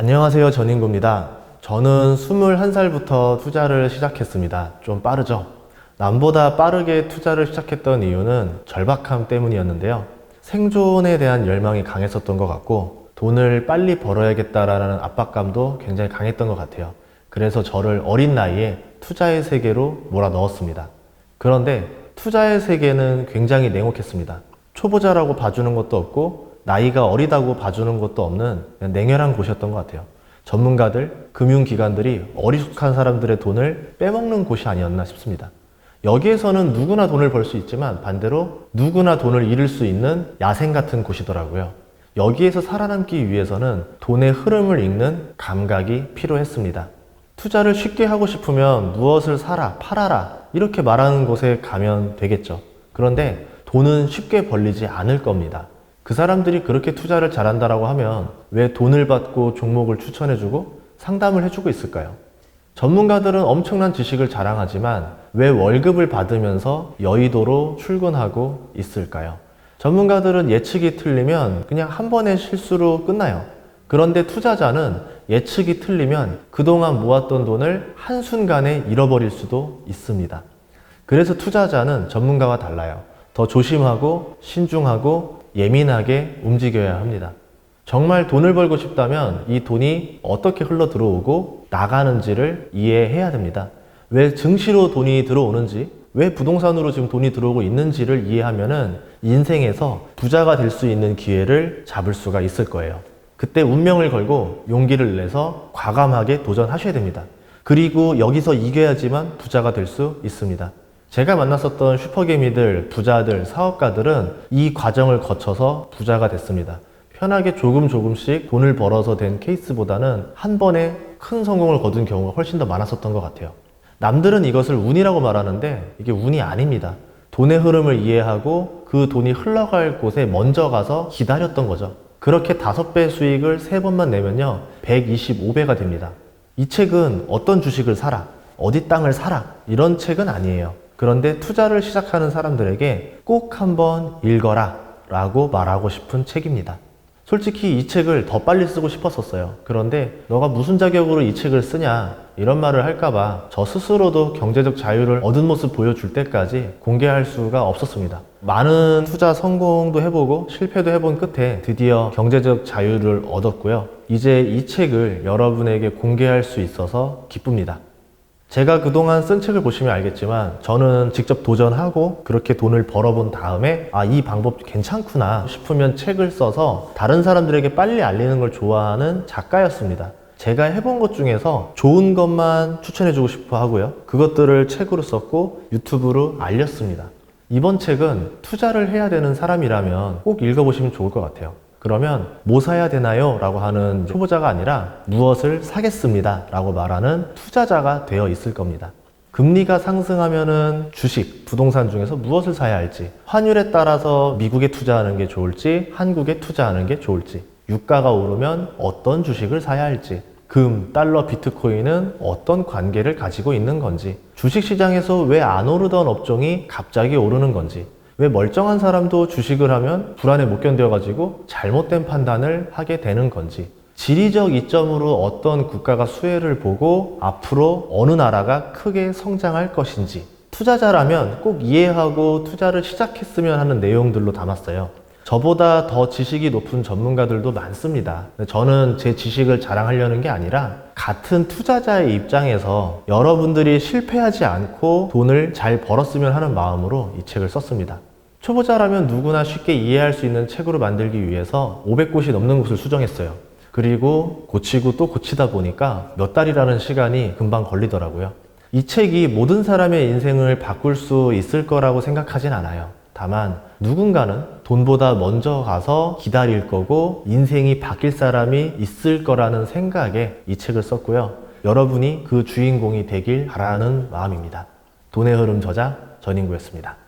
안녕하세요. 전인구입니다. 저는 21살부터 투자를 시작했습니다. 좀 빠르죠? 남보다 빠르게 투자를 시작했던 이유는 절박함 때문이었는데요. 생존에 대한 열망이 강했었던 것 같고, 돈을 빨리 벌어야겠다라는 압박감도 굉장히 강했던 것 같아요. 그래서 저를 어린 나이에 투자의 세계로 몰아 넣었습니다. 그런데 투자의 세계는 굉장히 냉혹했습니다. 초보자라고 봐주는 것도 없고, 나이가 어리다고 봐주는 것도 없는 냉혈한 곳이었던 것 같아요. 전문가들, 금융기관들이 어리숙한 사람들의 돈을 빼먹는 곳이 아니었나 싶습니다. 여기에서는 누구나 돈을 벌 수 있지만 반대로 누구나 돈을 잃을 수 있는 야생 같은 곳이더라고요. 여기에서 살아남기 위해서는 돈의 흐름을 읽는 감각이 필요했습니다. 투자를 쉽게 하고 싶으면 무엇을 사라, 팔아라, 이렇게 말하는 곳에 가면 되겠죠. 그런데 돈은 쉽게 벌리지 않을 겁니다. 그 사람들이 그렇게 투자를 잘한다라고 하면 왜 돈을 받고 종목을 추천해주고 상담을 해주고 있을까요? 전문가들은 엄청난 지식을 자랑하지만 왜 월급을 받으면서 여의도로 출근하고 있을까요? 전문가들은 예측이 틀리면 그냥 한 번의 실수로 끝나요. 그런데 투자자는 예측이 틀리면 그동안 모았던 돈을 한순간에 잃어버릴 수도 있습니다. 그래서 투자자는 전문가와 달라요. 더 조심하고 신중하고 예민하게 움직여야 합니다. 정말 돈을 벌고 싶다면 이 돈이 어떻게 흘러 들어오고 나가는지를 이해해야 됩니다. 왜 증시로 돈이 들어오는지, 왜 부동산으로 지금 돈이 들어오고 있는지를 이해하면은 인생에서 부자가 될 수 있는 기회를 잡을 수가 있을 거예요. 그때 운명을 걸고 용기를 내서 과감하게 도전하셔야 됩니다. 그리고 여기서 이겨야지만 부자가 될 수 있습니다. 제가 만났었던 슈퍼개미들, 부자들, 사업가들은 이 과정을 거쳐서 부자가 됐습니다. 편하게 조금 조금씩 돈을 벌어서 된 케이스보다는 한 번에 큰 성공을 거둔 경우가 훨씬 더 많았었던 것 같아요. 남들은 이것을 운이라고 말하는데 이게 운이 아닙니다. 돈의 흐름을 이해하고 그 돈이 흘러갈 곳에 먼저 가서 기다렸던 거죠. 그렇게 다섯 배 수익을 세 번만 내면요. 125배가 됩니다. 이 책은 어떤 주식을 사라, 어디 땅을 사라, 이런 책은 아니에요. 그런데 투자를 시작하는 사람들에게 꼭 한번 읽어라 라고 말하고 싶은 책입니다. 솔직히 이 책을 더 빨리 쓰고 싶었었어요. 그런데 너가 무슨 자격으로 이 책을 쓰냐 이런 말을 할까봐 저 스스로도 경제적 자유를 얻은 모습 보여줄 때까지 공개할 수가 없었습니다. 많은 투자 성공도 해보고 실패도 해본 끝에 드디어 경제적 자유를 얻었고요. 이제 이 책을 여러분에게 공개할 수 있어서 기쁩니다. 제가 그동안 쓴 책을 보시면 알겠지만 저는 직접 도전하고 그렇게 돈을 벌어본 다음에 아, 이 방법 괜찮구나 싶으면 책을 써서 다른 사람들에게 빨리 알리는 걸 좋아하는 작가였습니다. 제가 해본 것 중에서 좋은 것만 추천해주고 싶어 하고요. 그것들을 책으로 썼고 유튜브로 알렸습니다. 이번 책은 투자를 해야 되는 사람이라면 꼭 읽어보시면 좋을 것 같아요. 그러면 뭐 사야 되나요? 라고 하는 초보자가 아니라 무엇을 사겠습니다. 라고 말하는 투자자가 되어 있을 겁니다. 금리가 상승하면은 주식, 부동산 중에서 무엇을 사야 할지, 환율에 따라서 미국에 투자하는 게 좋을지, 한국에 투자하는 게 좋을지, 유가가 오르면 어떤 주식을 사야 할지, 금, 달러, 비트코인은 어떤 관계를 가지고 있는 건지, 주식 시장에서 왜 안 오르던 업종이 갑자기 오르는 건지, 왜 멀쩡한 사람도 주식을 하면 불안에 못 견뎌가지고 잘못된 판단을 하게 되는 건지 지리적 이점으로 어떤 국가가 수혜를 보고 앞으로 어느 나라가 크게 성장할 것인지 투자자라면 꼭 이해하고 투자를 시작했으면 하는 내용들로 담았어요. 저보다 더 지식이 높은 전문가들도 많습니다. 저는 제 지식을 자랑하려는 게 아니라 같은 투자자의 입장에서 여러분들이 실패하지 않고 돈을 잘 벌었으면 하는 마음으로 이 책을 썼습니다. 초보자라면 누구나 쉽게 이해할 수 있는 책으로 만들기 위해서 500곳이 넘는 곳을 수정했어요. 그리고 고치고 또 고치다 보니까 몇 달이라는 시간이 금방 걸리더라고요. 이 책이 모든 사람의 인생을 바꿀 수 있을 거라고 생각하진 않아요. 다만 누군가는 돈보다 먼저 가서 기다릴 거고 인생이 바뀔 사람이 있을 거라는 생각에 이 책을 썼고요. 여러분이 그 주인공이 되길 바라는 마음입니다. 돈의 흐름 저자 전인구였습니다.